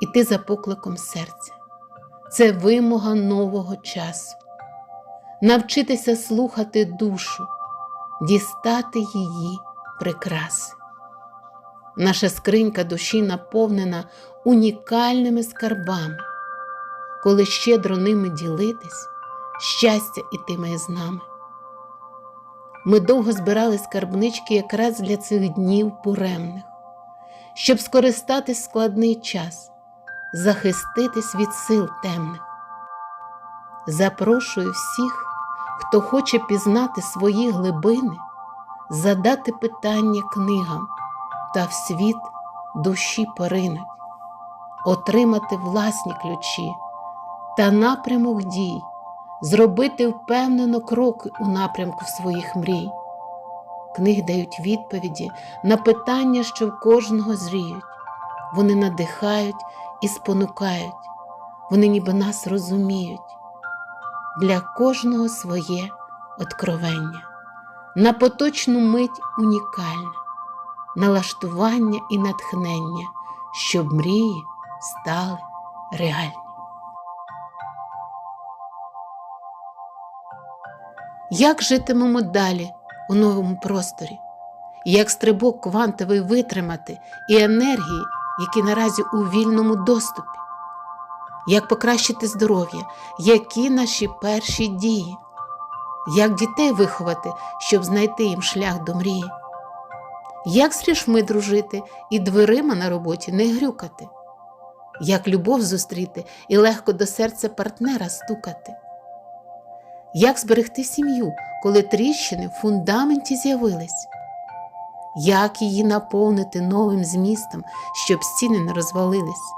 іти за покликом серця. Це вимога нового часу. Навчитися слухати душу, дістати її прикраси. Наша скринька душі наповнена унікальними скарбами. Коли щедро ними ділитись, щастя ітиме з нами. Ми довго збирали скарбнички якраз для цих днів буремних, щоб скористатись складний час, захиститись від сил темних. Запрошую всіх, хто хоче пізнати свої глибини, задати питання книгам та в світ душі поринуть, отримати власні ключі та напрямок дій, зробити впевнено кроки у напрямку своїх мрій. Книги дають відповіді на питання, що в кожного зріють. Вони надихають і спонукають, вони ніби нас розуміють. Для кожного своє откровення, на поточну мить унікальне, налаштування і натхнення, щоб мрії стали реальні. Як житимемо далі у новому просторі? Як стрибок квантовий витримати і енергії, які наразі у вільному доступі? Як покращити здоров'я, які наші перші дії? Як дітей виховати, щоб знайти їм шлях до мрії? Як з грішми дружити і дверима на роботі не грюкати? Як любов зустріти і легко до серця партнера стукати? Як зберегти сім'ю, коли тріщини в фундаменті з'явились? Як її наповнити новим змістом, щоб стіни не розвалились?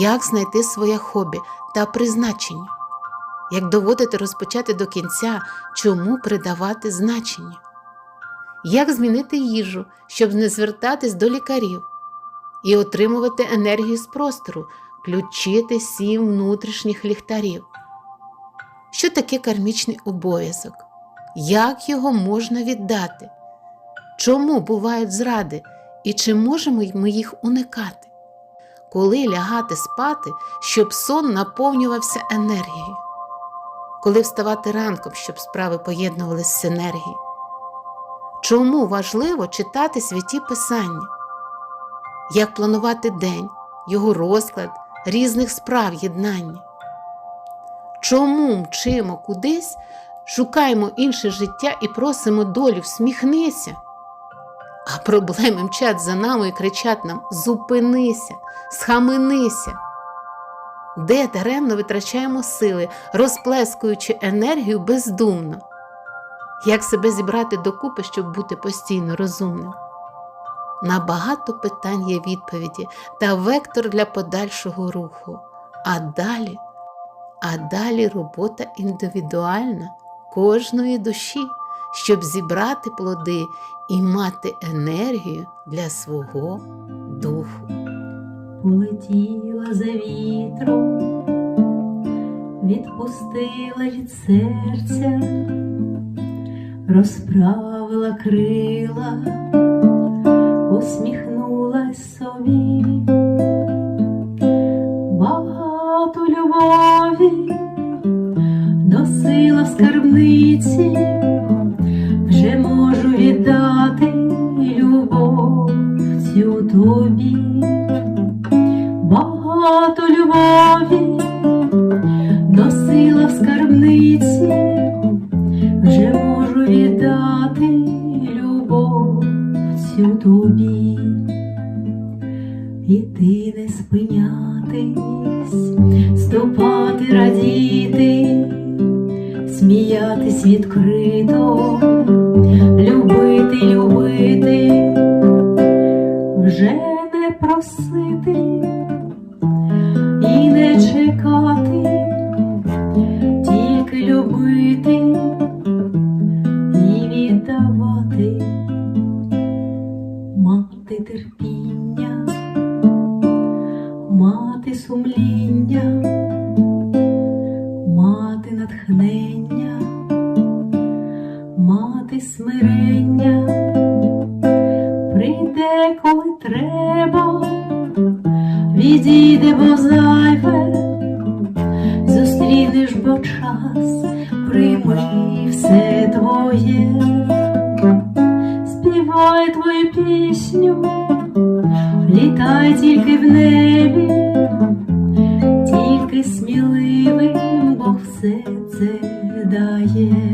Як знайти своє хобі та призначення? Як доводити розпочати до кінця, чому придавати значення? Як змінити їжу, щоб не звертатись до лікарів і отримувати енергію з простору, включити сім внутрішніх ліхтарів? Що таке кармічний обов'язок? Як його можна віддати? Чому бувають зради і чи можемо ми їх уникати? Коли лягати спати, щоб сон наповнювався енергією? Коли вставати ранком, щоб справи поєднувалися з енергією? Чому важливо читати святі писання? Як планувати день, його розклад, різних справ єднання? Чому мчимо кудись, шукаємо інше життя і просимо долю, всміхнися? А проблеми мчать за нами і кричать нам: зупинися, схаменися. Де даремно витрачаємо сили, розплескуючи енергію бездумно? Як себе зібрати докупи, щоб бути постійно розумним? На багато питань є відповіді та вектор для подальшого руху. А далі, а далі робота індивідуальна кожної душі, щоб зібрати плоди і мати енергію для свого духу. Полетіла за вітром, відпустила від серця, розправила крила, усміхнулась собі, багато любові носила в скарбниці, іти не спинятись, ступати, радіти, сміятись відкрито, любити, любити, вже не просити і не чекати, тільки любити мати сумління, мати натхнення, мати смирення. Прийде, коли треба, відійде, бо зайве, зустрінеш, бо час, прийми все твоє, співай твою пісню, літай тільки в небі, тільки сміливим Бог все це дає.